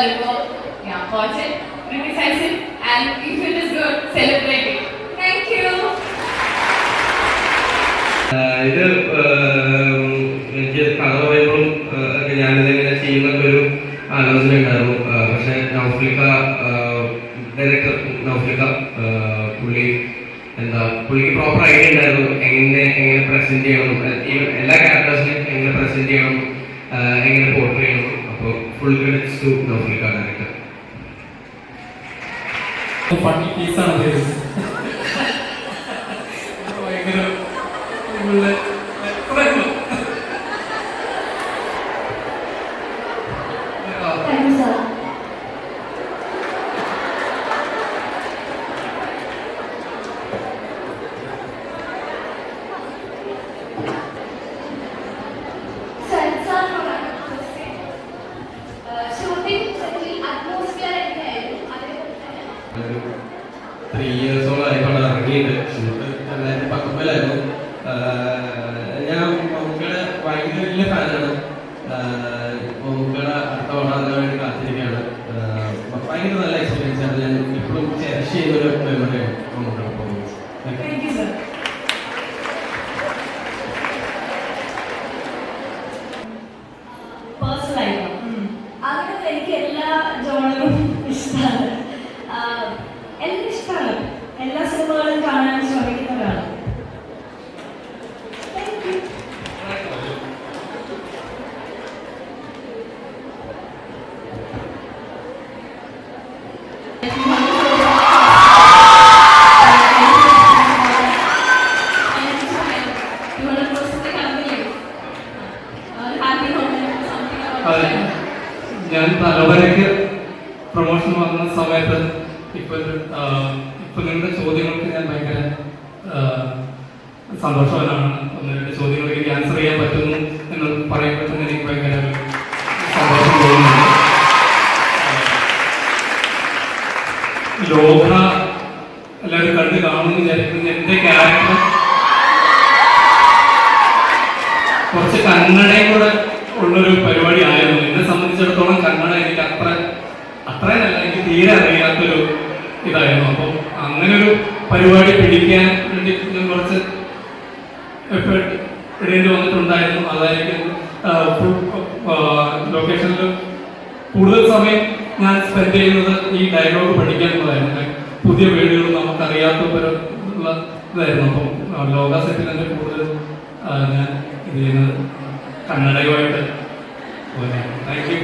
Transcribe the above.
valuable. Yeah, watch it, criticize it, and if it is good, celebrate it. Thank you. ഇത് എനിക്ക് കഥവയപ്പോഴും ഞാനിതെങ്ങനെ ചെയ്യുന്നൊക്കെ ഒരു ആലോചന ഉണ്ടായിരുന്നു പക്ഷെ നൗഫ്ലിക്ക ഡയറക്ടർ നൗഫ്ലിക്ക പുള്ളി എന്താ പുള്ളിക്ക് പ്രോപ്പർ ഐഡിയ ഉണ്ടായിരുന്നു എങ്ങനെ എങ്ങനെ പ്രസന്റ് ചെയ്യണം എല്ലാ ക്യാരക്ടേഴ്സിനും എങ്ങനെ പ്രസന്റ് ചെയ്യണം എങ്ങനെ പോർട്ട് ചെയ്യണം അപ്പോൾ ഫുൾ ക്രെഡിറ്റ്സ് ടു നൗഫ്ലിക്ക ഡയറക്ടർ ഫണ്ണി പീസാണ് ചെയ്തത് ഭയങ്കര ഇവളുടെ താങ്ക് യു സാർ ഷൂട്ടിംഗ് സെറ്റിൽ അറ്റ്മോസ്ഫിയർ എങ്ങനെയായിരുന്നു അതേപോലെ തന്നെ ഒരു ത്രീ ഇയേഴ്സോളം ആയിക്കോട്ടെ ഇറങ്ങിയിട്ട് ഷൂട്ട് രണ്ടായിരത്തി പത്തൊമ്പതിലായിരുന്നു ആഹ് ഞാൻ മമ്മൂക്കയുടെ വലിയ ഫാനാണ് മമ്മൂക്കയുടെ അടുത്ത ഓടാൻ വേണ്ടി കാത്തിരിക്കുകയാണ്. ഭയങ്കര നല്ല എക്സ്പീരിയൻസ് ആണ്. ഞാൻ ഇപ്പോഴും ചെറിഷ് ചെയ്തൊരു മെമ്മറിയാണ് മമ്മൂക്കയുടെ പെർഫോമൻസ് താങ്ക് യു സാർ പേഴ്സണലായിട്ടോ എനിക്ക് എല്ലാ ജോണറും ഇഷ്ടമാണ് എല്ലാം ഇഷ്ടമാണ് എല്ലാ സിനിമകളും കാണാൻ ശ്രമിക്കുന്ന ഒരാളാണ് താങ്ക് യു അതെ ഞാൻ തലവരയ്ക്ക് പ്രൊമോഷൻ വന്ന സമയത്ത് ഇപ്പൊ ഇപ്പൊ നിങ്ങളുടെ ചോദ്യങ്ങൾക്ക് ഞാൻ ഭയങ്കര സന്തോഷവാനാണ്. ഒന്ന് രണ്ട് ചോദ്യങ്ങൾക്ക് എനിക്ക് ആൻസർ ചെയ്യാൻ പറ്റുന്നു എന്ന് പറയുമ്പോൾ തന്നെ എനിക്ക് ഭയങ്കര സന്തോഷം തോന്നുന്നുണ്ട് ലോക എല്ലാവരും കണ്ട് കാണുമെന്ന് വിചാരിക്കുന്നത് എന്റെ ക്യാരക്ടർ കുറച്ച് കന്നഡയും കൂടെ ഉള്ളൊരു പരിപാടി ആയിരുന്നു. എന്നെ സംബന്ധിച്ചിടത്തോളം കന്നഡ എനിക്ക് അത്ര അത്രയല്ല എനിക്ക് തീരെ അറിയാത്തൊരു ഇതായിരുന്നു. അപ്പോൾ അങ്ങനെ ഒരു പരിപാടി പിടിക്കാൻ വേണ്ടി ഞാൻ കുറച്ച് എഫേർട്ട് ഇടേണ്ടി വന്നിട്ടുണ്ടായിരുന്നു. അതായിരിക്കും ലൊക്കേഷനിൽ കൂടുതൽ സമയം ഞാൻ സ്പെൻഡ് ചെയ്യുന്നത് ഈ ഡയലോഗ് പഠിക്കാനുള്ളതായിരുന്നു പുതിയ വേർഡുകൾ നമുക്കറിയാത്ത അപ്പോൾ ഇതായിരുന്നു അപ്പം ലോക സെറ്റിൽ തന്നെ കൂടുതൽ ഞാൻ ഇത് ചെയ്യുന്നത് കന്നഡയുമായിട്ട് താങ്ക് യു